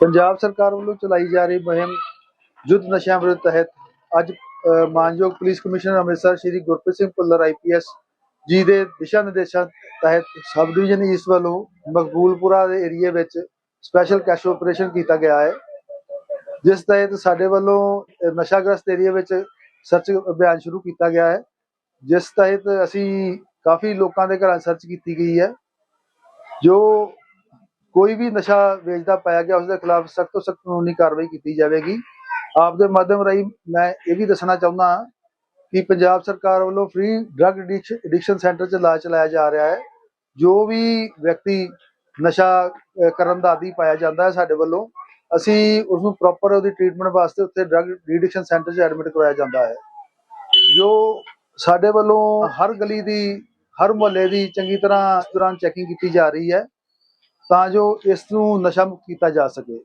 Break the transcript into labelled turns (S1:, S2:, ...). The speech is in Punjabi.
S1: ਪੰਜਾਬ ਸਰਕਾਰ ਵੱਲੋਂ ਚਲਾਈ ਜਾ ਰਹੀ ਮੁਹਿੰਮ ਯੁੱਧ ਨਸ਼ਿਆਂ ਵਿਰੁੱਧ ਤਹਿਤ ਅੱਜ ਅ, ਮਾਨਯੋਗ police commissioner Amritsar Shri Gurpreet Singh Bhullar IPS ji ਦੇ ਦਿਸ਼ਾ ਨਿਰਦੇਸ਼ਾਂ ਤਹਿਤ ਸਬ ਡਿਵੀਜ਼ਨ ਈਸਟ ਵੱਲੋਂ ਮਕਬੂਲਪੁਰਾ ਦੇ ਏਰੀਏ ਵਿੱਚ ਸਪੈਸ਼ਲ ਕੈਸ਼ ਆਪਰੇਸ਼ਨ ਕੀਤਾ ਗਿਆ ਹੈ ਜਿਸ ਤਹਿਤ ਸਾਡੇ ਵੱਲੋਂ ਅ, ਨਸ਼ਾਗ੍ਰਸਤ ਏਰੀਆ ਵਿੱਚ ਸਰਚ ਅਭਿਆਨ ਸ਼ੁਰੂ ਕੀਤਾ ਗਿਆ ਹੈ ਜਿਸ ਤਹਿਤ ਅਸੀਂ ਕਾਫੀ ਲੋਕਾਂ ਦੇ ਘਰਾਂ ਸਰਚ ਕੀਤੀ ਗਈ ਹੈ ਜੋ ਕੋਈ ਵੀ ਨਸ਼ਾ ਵੇਚਦਾ ਪਾਇਆ ਗਿਆ ਉਸ ਦੇ ਖਿਲਾਫ ਸਖਤ ਤੋਂ ਸਖਤ ਕਾਨੂੰਨੀ ਕਾਰਵਾਈ ਕੀਤੀ ਜਾਵੇਗੀ। ਆਪ ਦੇ ਮਾਧਿਅਮ ਰਾਹੀਂ ਮੈਂ ਇਹ ਵੀ ਦੱਸਣਾ ਚਾਹੁੰਦਾ ਹਾਂ ਕਿ ਪੰਜਾਬ ਸਰਕਾਰ ਵੱਲੋਂ ਫ੍ਰੀ ਡਰੱਗ ਐਡਿਕਸ਼ਨ ਸੈਂਟਰ 'ਚ ਇਲਾਜ ਚਲਾਇਆ ਜਾ ਰਿਹਾ ਹੈ। ਜੋ ਵੀ ਵਿਅਕਤੀ ਨਸ਼ਾ ਕਰਨ ਦਾ ਆਦੀ ਪਾਇਆ ਜਾਂਦਾ ਹੈ ਸਾਡੇ ਵੱਲੋਂ, ਅਸੀਂ ਉਸ ਨੂੰ ਪ੍ਰੋਪਰ ਉਹਦੀ ਟ੍ਰੀਟਮੈਂਟ ਵਾਸਤੇ ਉੱਥੇ ਡਰੱਗ ਐਡਿਕਸ਼ਨ ਸੈਂਟਰ 'ਚ ਐਡਮਿਟ ਕਰਵਾਇਆ ਜਾਂਦਾ ਹੈ। ਜੋ ਸਾਡੇ ਵੱਲੋਂ ਹਰ ਗਲੀ ਦੀ, ਹਰ ਮੁਹੱਲੇ ਦੀ ਚੰਗੀ ਤਰ੍ਹਾਂ ਦੌਰਾਨ ਚੈਕਿੰਗ ਕੀਤੀ ਜਾ ਰਹੀ ਹੈ। ਤਾਂ ਜੋ ਇਸ ਨੂੰ ਨਸ਼ਾ ਮੁਕਤ ਕੀਤਾ ਜਾ ਸਕੇ।